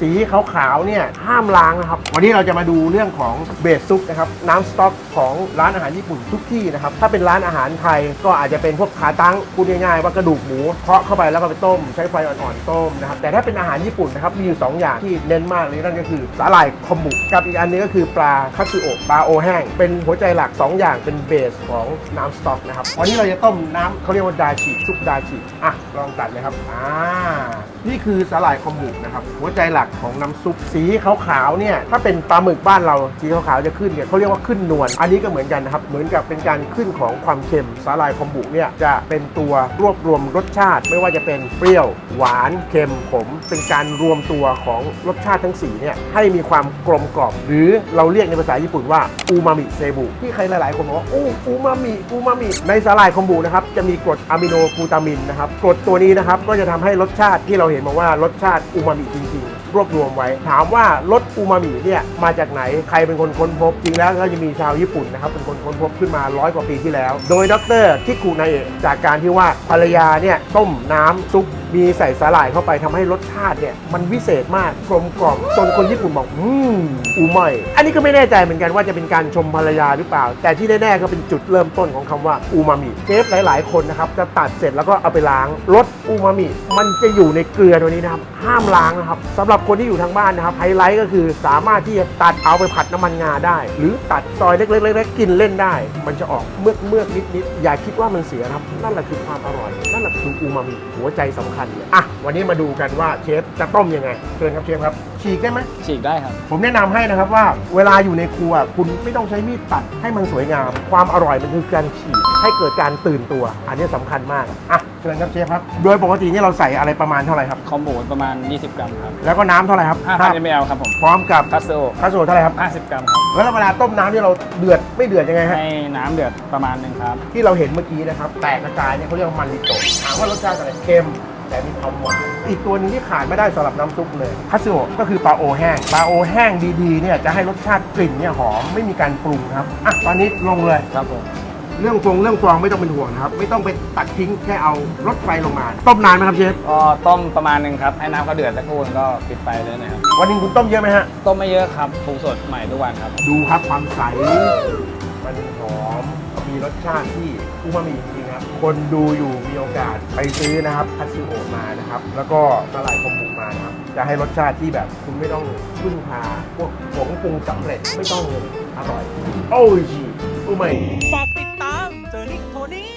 สีขาวๆเนี่ยห้ามล้างนะครับ วันนี้เราจะมาดูเรื่องของเบสซุปนะครับน้ำสต๊อกของร้านอาหารญี่ปุ่นทุกที่นะครับถ้าเป็นร้านอาหารไทยก็อาจจะเป็นพวกขาตั้งพูดง่ายๆว่ากระดูกหมูเคาะเข้าไปแล้วก็ไปต้ม ใช้ไฟอ่อนๆต้มนะครับแต่ถ้าเป็นอาหารญี่ปุ่นนะครับมีอยู่สองอย่างที่เน้นมากเลยนั่นก็คือสาหร่ายคอมบุกับอีกอันนึงก็คือปลาคัตสึโอะปลาโอแห้งเป็นหัวใจหลักสองอย่างเป็นเบสของน้ำสต๊อกนะครับวันนี้เราจะต้มน้ำเขาเรียกว่าดาชิซุปดาชิอะลองตัดเลยครับอ่า นี่คือสาหร่ายคอมบุนะครับหัวใจหลักของน้ำซุปสีขาวๆเนี่ยถ้าเป็นปลาหมึกบ้านเราสีขาวๆจะขึ้นเนี่ยเขาเรียกว่าขึ้นนวลอันนี้ก็เหมือนกันนะครับเหมือนกับเป็นการขึ้นของความเค็มสาหร่ายคอมบุเนี่ยจะเป็นตัวรวบรวมรสชาติ ไม่ว่าจะเป็นเปรี้ยวหวานเค็มขม เป็นการรวมตัวของรสชาติทั้งสีเนี่ยให้มีความกลมกล่อมหรือเราเรียกในภาษาญี่ปุ่นว่าอูมามิเซบุที่ใครหลายๆคนบอกว่าอ้อูมามิอูมามิในสาหร่ายคอมบุนะครับจะมีกรดอะมิโนกลูตามินนะครับกรดตัวนี้นะครับก็จะทำให้รสชาติที่เราเห็นมาว่ารสชาติอูมามิจริงๆ รวบรวมไว้ ถามว่ารสอูมามิเนี่ยมาจากไหนใครเป็นคนค้นพบ จริงแล้วก็จะมีชาวญี่ปุ่นนะครับเป็นคนค้นพบขึ้นมาร้อยกว่าปีที่แล้ว โดยดรทิคุไนเอะจากการที่ว่าภรรยาเนี่ยต้มน้ำซุปมีใส่สาหร่ายเข้าไปทำให้รสชาติเนี่ยมันวิเศษมากกลมกล่อมจนคนญี่ปุ่นบอกอืมอูไม่อันนี้ก็ไม่แน่ใจเหมือนกันว่าจะเป็นการชมภรรยาหรือเปล่า แต่ที่แน่ๆก็เป็นจุดเริ่มต้นของคำว่าอูมามิเชฟหลาย ๆ คนนะครับจะตัดเสร็จแล้วก็เอาไปล้างรสอูมามิมันจะอยู่ในเกลือตัวนี้นะครับห้ามล้างนะครับสำหรับคนที่อยู่ทางบ้านนะครับไฮไลท์ก็คือสามารถที่จะตัดเอาไปผัดน้ำมันงาได้ หรือตัดซอยเล็กๆๆๆกินเล่นได้ มันจะออกเมือกเมือกๆนิดๆอย่าคิดว่ามันเสียครับนั่นแหละคือความอร่อย นั่นแหละคืออูมามิหัวใจสำคัญเลยอะวันนี้มาดูกันว่าเชฟจะต้มยังไงเชิญครับเชฟครับฉีกได้ไหมฉีกได้ครับ ผมแนะนำให้นะครับว่าเวลาอยู่ในครัวคุณไม่ต้องใช้มีดตัดให้มันสวยงาม ความอร่อยมันคือการฉีกให้เกิดการตื่นตัว อันนี้สำคัญมากอะเชิญครับเชฟครับ โดยปกตินี่เราใส่อะไรประมาณเท่าไหร่ครับ คอมบูประมาณ 20 กรัมครับแล้วก็น้ำเท่าไหร่ครับ5,000 ml ครับผมพร้อมกับคัสโซคาโซเท่าไหร่ครับ50 กรัมครับ แล้วเวลาต้มน้ำที่เราเดือดไม่เดือดยังไงฮะให้น้ำเดือดประมาณหนึ่งครับ ที่เราเห็นเมื่อกี้นะครับแตกกระจายเนี่ยเขาเรียกว่ามันดิโตะถามว่ารสชาติอะไรเค็ม แต่มีความหวานอีกตัวหนึงที่ขาดไม่ได้สำหรับน้ำซุปเลยคัตสึโอะก็คือปลาโอแห้งปลาโอแห้งดีๆเนี่ยจะให้รสชาติกลิ่นเนี่ยหอมไม่มีการปรุงครับอะตอนนี้ลงเลย ครับผมเรื่องฟงเรื่องฟองไม่ต้องเป็นห่วงนะครับ ไม่ต้องไปตัดทิ้งแค่เอารสไฟลงมา ต้มนานไหมครับเชฟก็ต้มประมาณหนึ่งครับ ให้น้ำเขาเดือดสักครู่นึงก็ปิดไฟเลยนะครับ วันหนึงคุณต้มเยอะไหมฮะ ต้มไม่เยอะครับปรุงสดใหม่ทุกวันครับ ดูครับความใส มันหอม มีรสชาติที่อูมามิจริงครับ คนดูอยู่มีโอกาสไปซื้อนะครับคัตสึโอะมานะครับ แล้วก็ละลายคอมบุมานะครับ จะให้รสชาติที่แบบคุณไม่ต้องพึ่งพาพวกผงปรุงสำเร็จไม่ต้องอร่อย โอ้ยอูมามิฝากติดตามเจอร์นิกโทนี่